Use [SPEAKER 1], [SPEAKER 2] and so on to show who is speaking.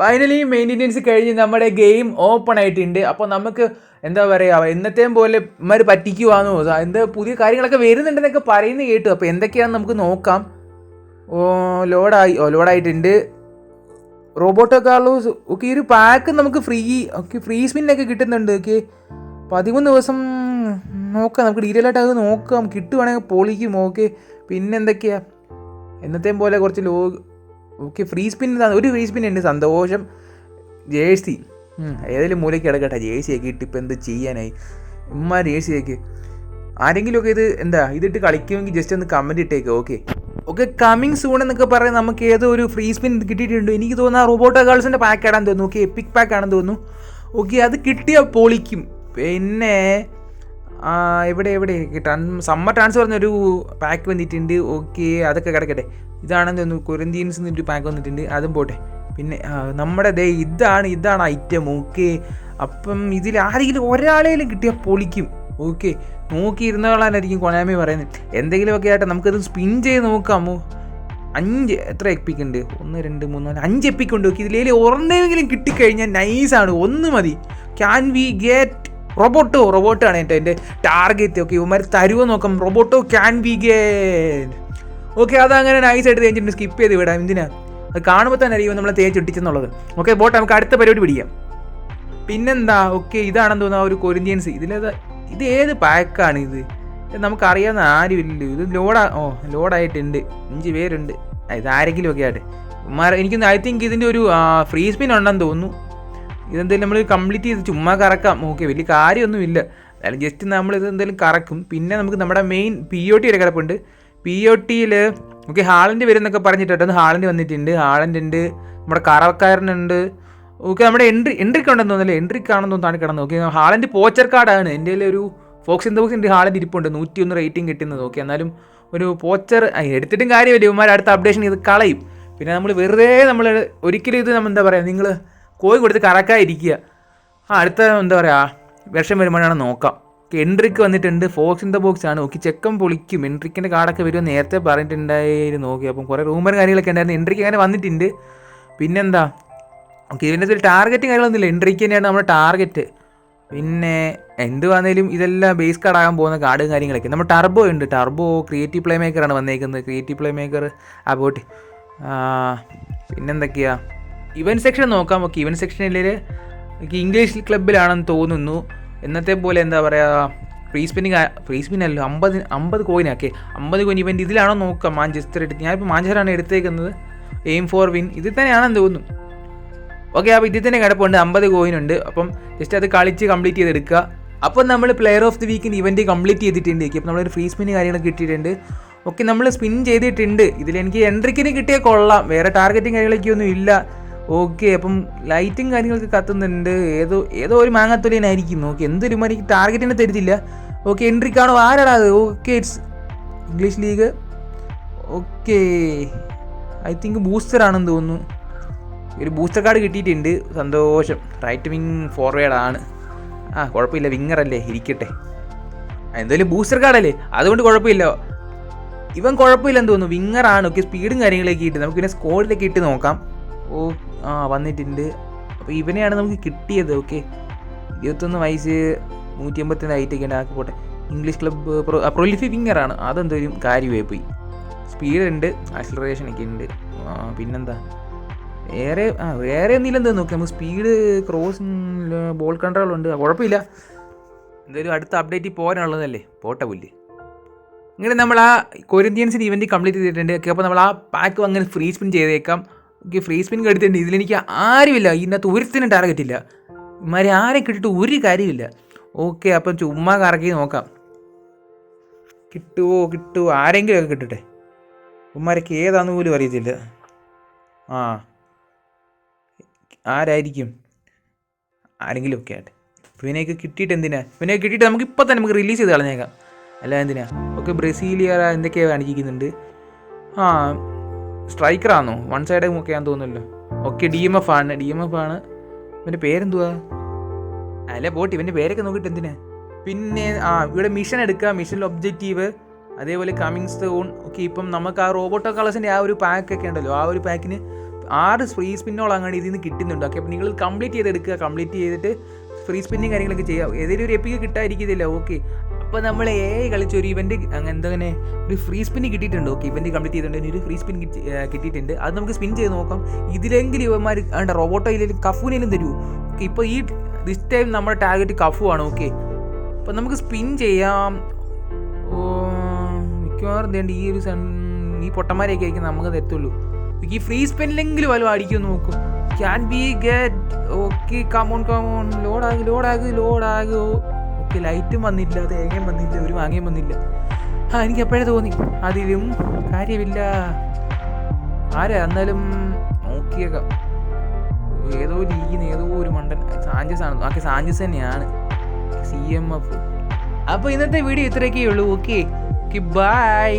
[SPEAKER 1] Finally maintenance കഴിഞ്ഞ് നമ്മുടെ game open ആയിട്ടുണ്ട്. അപ്പോൾ നമുക്ക് എന്താ പറയുക എന്നത്തെയും പോലെ ഇമാർ പറ്റിക്കുവാന്നോ? എന്താ പുതിയ കാര്യങ്ങളൊക്കെ വരുന്നുണ്ടെന്നൊക്കെ പറയുന്നത് കേട്ടു. അപ്പോൾ എന്തൊക്കെയാണെന്ന് നമുക്ക് നോക്കാം. ഓ ലോഡായി ഓ ലോഡായിട്ടുണ്ട് റോബോട്ടോ കാർലോസ് ഓക്കെ ഈ ഒരു പാക്ക് നമുക്ക് ഫ്രീ ഓക്കെ ഫ്രീ സ്പിന്നൊക്കെ കിട്ടുന്നുണ്ട് ഓക്കെ പതിമൂന്ന് ദിവസം നോക്കാം നമുക്ക് ഡീറ്റെയിൽ ആയിട്ട് അത് നോക്കാം. കിട്ടുവാണെങ്കിൽ പൊളിക്കും ഓക്കെ പിന്നെ എന്തൊക്കെയാ? എന്നത്തെയും പോലെ കുറച്ച് ലോ ഓക്കെ ഫ്രീ സ്പിൻ ഒരു ഫ്രീ സ്പിൻ ഉണ്ട്. സന്തോഷം. ജേഴ്സി ഏതെങ്കിലും മൂലയ്ക്ക് കിടക്കട്ടെ ജേഴ്സിയൊക്കെ ഇട്ട് ഇപ്പം എന്ത് ചെയ്യാനായി? ഉമ്മ ജേഴ്സിയൊക്കെ ആരെങ്കിലുമൊക്കെ ഇത് എന്താ ഇതിട്ട് കളിക്കുമെങ്കിൽ ജസ്റ്റ് ഒന്ന് കമന്റ് ഇട്ടേക്ക്. ഓക്കെ. ഓക്കെ കമ്മിങ് സൂൺ എന്നൊക്കെ പറയാൻ നമുക്ക് ഏതോ ഒരു ഫ്രീ സ്പിൻ കിട്ടിയിട്ടുണ്ട്. എനിക്ക് തോന്നുന്നു ആ റോബോട്ടോ ഗേൾസിന്റെ പാക്ക് ആണെന്ന് തോന്നുന്നു. ഓക്കെ എപ്പിക് പാക്ക് ആണെന്ന് തോന്നുന്നു. ഓക്കെ അത് കിട്ടിയാൽ പൊളിക്കും. പിന്നെ എവിടെ എവിടെ? സമ്മർ ട്രാൻസ് പറഞ്ഞൊരു പാക്ക് വന്നിട്ടുണ്ട്. ഓക്കെ അതൊക്കെ കിടക്കട്ടെ. ഇതാണെന്ന് തോന്നുന്നു കൊറിന്ത്യൻസ് എന്നൊരു പാക്ക് വന്നിട്ടുണ്ട്. അതും പോട്ടെ. പിന്നെ നമ്മുടെ ദേ ഇതാണ് ഇതാണ് ഐറ്റം ഓക്കെ അപ്പം ഇതിൽ ആരെങ്കിലും ഒരാളെങ്കിലും കിട്ടിയാൽ പൊളിക്കും. ഓക്കെ നോക്കിയിരുന്നോളാനായിരിക്കും കൊനാമി പറയുന്നത്. എന്തെങ്കിലുമൊക്കെ ആയിട്ട് നമുക്കത് സ്പിൻ ചെയ്ത് നോക്കാമോ അഞ്ച് എത്ര എപ്പിക്കുണ്ട് ഒന്ന് രണ്ട് മൂന്ന് നാല് അഞ്ച് എപ്പിക്കുണ്ട് ഓക്കെ ഇതിലേലും ഒരെണ്ണമെങ്കിലും കിട്ടിക്കഴിഞ്ഞാൽ നൈസാണ് ഒന്ന് മതി. ക്യാൻ വി ഗെറ്റ് റോബോട്ടോ റോബോട്ടാണ് എന്റെ എന്റെ ടാർഗറ്റ് ഓക്കെ ഇവന്മാർ തരുവോ നോക്കാം. Roberto can be get okay അതങ്ങനെ നൈസായിട്ട് തേച്ചിട്ട് സ്കിപ്പ് ചെയ്ത് വിടാം. എന്തിനാ? അത് കാണുമ്പോൾ തന്നെ അറിയുമോ നമ്മളെ തേച്ചൊട്ടിച്ചെന്നുള്ളത് ഓക്കെ ബോട്ട് നമുക്ക് അടുത്ത പരിപാടി പിടിക്കാം. പിന്നെന്താ? ഓക്കെ ഇതാണെന്ന് തോന്നുന്നു ആ ഒരു കൊരിന്ത്യൻസ് ഇതിലേത് ഇത് ഏത് പാക്കാണ് ഇത്? നമുക്ക് നമുക്കറിയാവുന്ന ആരുമില്ലല്ലോ. ഇത് ലോഡാ ഓ ലോഡായിട്ടുണ്ട് അഞ്ച് പേരുണ്ട്. ഇത് ആരെങ്കിലും ഒക്കെ ആയിട്ട് എനിക്കൊന്ന് ഐ തിങ്ക് ഇതിന്റെ ഒരു ഫ്രീ സ്പിൻ ഉണ്ടെന്ന് തോന്നുന്നു. ഇതെന്തായാലും നമ്മൾ കംപ്ലീറ്റ് ചെയ്ത് ചുമ്മാ കറക്കാം. ഓക്കെ വലിയ കാര്യമൊന്നുമില്ല. അതായത് ജസ്റ്റ് നമ്മൾ ഇത് എന്തായാലും കറക്കും. പിന്നെ നമുക്ക് നമ്മുടെ മെയിൻ പി ഒ ടി വരെ കിടപ്പുണ്ട്. പി ഒ ടിയിൽ ഓക്കെ ഹാളന്റെ വരുന്നൊക്കെ പറഞ്ഞിട്ടുണ്ട് ഹാളിന്റെ വന്നിട്ടുണ്ട്. ഹാളിന്റെ ഉണ്ട് നമ്മുടെ കറവക്കാരനുണ്ട്. ഓക്കെ നമ്മുടെ എൻട്രി എൻട്രിക്ക് ഉണ്ടെന്ന് തോന്നുന്നില്ല? എൻട്രിക്ക് ആണെന്ന് തോന്നുന്നു കിടന്നത് ഓക്കെ ഹാളിന്റെ പോച്ചർ കാർഡാണ്. എന്റെ ഒരു ഫോക്സ് ഇൻ ദ ബോക്സ് ഉണ്ട് ഹാളന്റെ ഇരിപ്പുണ്ട്. നൂറ്റി ഒന്ന് റേറ്റിംഗ് കിട്ടുന്നത്. ഓക്കെ എന്നാലും ഒരു പോച്ചർ എടുത്തിട്ടും കാര്യമില്ല. ഇവന്മാർ അടുത്ത അപ്ഡേഷൻ ഇത് കളയും. പിന്നെ നമ്മൾ വെറുതെ നമ്മൾ ഒരിക്കലും ഇത് നമ്മൾ എന്താ പറയുക നിങ്ങൾ കോഴി കൊടുത്ത് കറക്കാതിരിക്കുക. ആ അടുത്ത എന്താ പറയുക വിഷം വരുമ്പോഴാണ് നോക്കാം. എൻട്രിക്ക് വന്നിട്ടുണ്ട്. ഫോക്സ് ഇൻ ദ ബോക്സ് ആണ്. നോക്കി ചെക്കൻ പൊളിക്കും. എൻട്രിക്കിന്റെ കാർഡൊക്കെ വരുമോ നേരത്തെ പറഞ്ഞിട്ടുണ്ടായിരുന്നു. നോക്കി അപ്പം കുറേ റൂമർ കാര്യങ്ങളൊക്കെ ഉണ്ടായിരുന്നു. എൻട്രിക്ക് അങ്ങനെ വന്നിട്ടുണ്ട്. പിന്നെന്താ? ഓക്കെ ഇതിന്റെ ഒരു ടാർഗറ്റും കാര്യങ്ങളൊന്നുമില്ല എൻട്രിക്ക് തന്നെയാണ് നമ്മുടെ ടാർഗറ്റ് പിന്നെ എന്ത് വന്നാലും ഇതെല്ലാം ബേസ് കാർഡ് ആകാൻ പോകുന്ന കാർഡും കാര്യങ്ങളൊക്കെ. നമ്മൾ ടർബോ ഉണ്ട്. ടർബോ ക്രിയേറ്റീവ് പ്ലേ മേക്കറാണ് വന്നേക്കുന്നത്. ക്രിയേറ്റീവ് പ്ലേ മേക്കർ ആ പോട്ടെ ആ, പിന്നെന്തൊക്കെയാ ഇവൻ സെക്ഷൻ നോക്കാം. നോക്കി ഇവൻ സെക്ഷനിൽ എനിക്ക് ഇംഗ്ലീഷ് ക്ലബിലാണെന്ന് തോന്നുന്നു. എന്നത്തെ പോലെ എന്താ പറയുക ഫ്രീ സ്പിന്നിങ് ഫ്രീ സ്പിൻ അല്ലോ അമ്പത് അമ്പത് കോയിനാക്കി അമ്പത് കോയിൻ ഇവന്റ് ഇതിലാണോ നോക്കാം മാഞ്ചസ്റ്റർ എടുത്ത്. ഞാനിപ്പോൾ മാഞ്ചസ്റ്ററാണ് എടുത്തേക്കുന്നത്. എയിം ഫോർ വിൻ ഇതിൽ തന്നെയാണെന്ന് തോന്നുന്നു. ഓക്കെ അപ്പോൾ ഇതിൽ തന്നെ കിടപ്പുണ്ട്. അമ്പത് കോയിൻ ഉണ്ട്. അപ്പം ജസ്റ്റ് അത് കളിച്ച് കംപ്ലീറ്റ് ചെയ്തെടുക്കുക. അപ്പോൾ നമ്മൾ പ്ലെയർ ഓഫ് ദി വീക്കിന്റെ ഇവന്റ് കംപ്ലീറ്റ് ചെയ്തിട്ടുണ്ട്. അപ്പോൾ നമ്മളൊരു ഫ്രീ സ്പിൻ കാര്യങ്ങളൊക്കെ കിട്ടിയിട്ടുണ്ട്. ഓക്കെ നമ്മൾ സ്പിൻ ചെയ്തിട്ടുണ്ട്. ഇതിൽ എനിക്ക് എൻട്രിക്കിന് കിട്ടിയ കൊള്ളാം. വേറെ ടാർഗറ്റും കാര്യങ്ങളൊക്കെ ഒന്നും ഇല്ല. ഓക്കെ അപ്പം ലൈറ്റും കാര്യങ്ങളൊക്കെ കത്തുന്നുണ്ട്. ഏതോ ഏതോ ഒരു മാങ്ങാത്തൊലിയനായിരിക്കും ഓക്കെ എന്തൊരു മാതിരി ടാർഗറ്റിനെ തരുത്തില്ല. ഓക്കെ എൻട്രി കാണോ. ആരാടാ അത്? Okay it's English league okay I think booster ആണെന്ന് തോന്നുന്നു. ഒരു ബൂസ്റ്റർ കാർഡ് കിട്ടിയിട്ടുണ്ട്. സന്തോഷം. റൈറ്റ് വിങ് ഫോർവേഡ് ആണ്. ആ കുഴപ്പമില്ല. വിങ്ങർ അല്ലേ? ഇരിക്കട്ടെ. എന്തായാലും ബൂസ്റ്റർ കാർഡല്ലേ അതുകൊണ്ട് കുഴപ്പമില്ല. ഇവൻ കുഴപ്പമില്ലെന്ന് തോന്നുന്നു. വിങ്ങർ ആണ്. ഓക്കെ സ്പീഡും കാര്യങ്ങളൊക്കെ ഇട്ട് നമുക്ക് പിന്നെ സ്കോഡിലൊക്കെ ഇട്ട് നോക്കാം. ഓ ആ വന്നിട്ടുണ്ട്. അപ്പോൾ ഇവനെയാണ് നമുക്ക് കിട്ടിയത് ഓക്കെ ഇരുപത്തൊന്ന് വയസ്സ് നൂറ്റി അമ്പത്തിന്റെ ഹൈറ്റൊക്കെ ഉണ്ട് പോട്ടെ. ഇംഗ്ലീഷ് ക്ലബ്ബ് പ്രൊലിഫി വിങ്ങറാണ് അതെന്തൊരു കാര്യമായി പോയി. സ്പീഡ് ഉണ്ട് ആക്സിലറേഷൻ ഒക്കെ ഉണ്ട്. പിന്നെന്താ? വേറെ ആ വേറെ ഒന്നുമില്ലെന്ന് നോക്കി നമുക്ക് സ്പീഡ് ക്രോസ് ബോൾ കൺട്രോൾ ഉണ്ട്. കുഴപ്പമില്ല. എന്തായാലും അടുത്ത അപ്ഡേറ്റ് പോകാനുള്ളതല്ലേ? പോട്ടെ പുല്ല്. ഇങ്ങനെ നമ്മൾ ആ കൊരിന്ത്യൻസിന്റെ ഇവന്റ് കംപ്ലീറ്റ് ചെയ്തിട്ടുണ്ട്. അപ്പോൾ നമ്മൾ ആ പാക്ക് അങ്ങനെ ഫ്രീ സ്പിൻ ചെയ്തേക്കാം. ഓക്കെ ഫ്രീ സ്പിൻ കടുത്തിട്ടുണ്ട്. ഇതിലെനിക്ക് ആരുമില്ല. ഇതിനകത്ത് ഒരുത്തിനും ടാർഗറ്റ് ഇല്ല. ഇമാരെ ആരെ കിട്ടിയിട്ട് ഒരു കാര്യമില്ല. ഓക്കെ അപ്പം ചുമ്മാ കറക്കി നോക്കാം. കിട്ടുമോ കിട്ടുമോ ആരെങ്കിലുമൊക്കെ കിട്ടട്ടെ. ഉമ്മാരൊക്കെ ഏതാണെന്ന് പോലും അറിയത്തില്ല. ആ. ആരായിരിക്കും? ആരെങ്കിലും ഒക്കെ ആട്ടെ. ഇവനെയൊക്കെ കിട്ടിയിട്ട് എന്തിനാ? ഇവനെയൊക്കെ കിട്ടിയിട്ട് നമുക്ക് ഇപ്പം തന്നെ നമുക്ക് റിലീസ് ചെയ്ത് കളഞ്ഞേക്കാം. അല്ല എന്തിനാ? ഓക്കെ ബ്രസീലിയ എന്തൊക്കെയാണ് കാണിക്കുന്നുണ്ട് ആ സ്ട്രൈക്കറാണോ വൺ സൈഡ് ഒക്കെ ആണെന്ന് തോന്നുന്നല്ലോ ഓക്കെ ഡി എം എഫ് ആണ്. ഡി എം എഫ് ആണ്. ഇവന്റെ പേരെന്തുവാ? അല്ല പോട്ട്. ഇവന്റെ പേരൊക്കെ നോക്കിയിട്ട് എന്തിനാ? പിന്നെ ആ ഇവിടെ മിഷൻ എടുക്കുക. മിഷൻ ഒബ്ജക്റ്റീവ് അതേപോലെ കമ്മിങ് സൂൺ ഓക്കെ ഇപ്പം നമുക്ക് ആ റോബോട്ടോ കളേഴ്സിന്റെ ആ ഒരു പാക്ക് ഒക്കെ ഉണ്ടല്ലോ. ആ ഒരു പാക്കിന് ആറ് ഫ്രീ സ്പിന്നോളം അങ്ങനെ ഇതിൽ നിന്ന് കിട്ടുന്നുണ്ട്. ഓക്കെ അപ്പോൾ നിങ്ങൾ കംപ്ലീറ്റ് ചെയ്തെടുക്കുക. കംപ്ലീറ്റ് ചെയ്തിട്ട് ഫ്രീ സ്പിന്നിങ് കാര്യങ്ങളൊക്കെ ചെയ്യാം. ഏതെങ്കിലും ഒരു എപ്പിക്ക് കിട്ടാതിരിക്കത്തില്ല ഓക്കെ. അപ്പോൾ നമ്മൾ എ കളിച്ച ഒരു ഇവന്റ് അങ്ങനെ ഒരു ഫ്രീ സ്പിൻ കിട്ടിയിട്ടുണ്ട്. ഓക്കെ ഇവന്റ് കംപ്ലീറ്റ് ചെയ്തിട്ടുണ്ട് ഒരു ഫ്രീ സ്പിൻ കിട്ടിയിട്ടുണ്ട്. അത് നമുക്ക് സ്പിൻ ചെയ്ത് നോക്കാം. ഇതിലെങ്കിലും ഇവന്മാർ വേണ്ട റോബോട്ടോ ഇല്ലെങ്കിലും കഫൂനേലും തരൂ. ഓക്കെ ഇപ്പോൾ ഈ ദിസ് ടൈം നമ്മുടെ ടാർഗറ്റ് കഫു ആണ്. ഓക്കെ അപ്പോൾ നമുക്ക് സ്പിൻ ചെയ്യാം. ഓ, മിക്കവാറും തേണ്ട ഈ ഒരു സൺ ഈ പൊട്ടന്മാരെയൊക്കെ ആയിരിക്കും നമുക്ക് തരത്തുള്ളൂ. ഈ ഫ്രീ സ്പെന്നിലെങ്കിലും വല്ലതും അടിക്കും നോക്കും. Can be get okay come on come on ലോഡാകു ലോഡാകു ലോഡാകു ഓക്കെ ലൈറ്റും വന്നില്ല തേങ്ങയും വന്നില്ല ഒരു മാങ്ങയും വന്നില്ല. ആ എനിക്ക് എപ്പോഴേ തോന്നി? അതിലും കാര്യമില്ല. ആരാ എന്നാലും നോക്കിയേക്കാം. ഏതോ ലീഗിന് ഏതോ ഒരു മണ്ടൻ സാഞ്ചസ് ആണ്. ഓക്കെ സാഞ്ചസ് തന്നെയാണ്. C M F. അപ്പോൾ ഇന്നത്തെ വീഡിയോ ഇത്രയൊക്കെ ഉള്ളൂ. Okay bye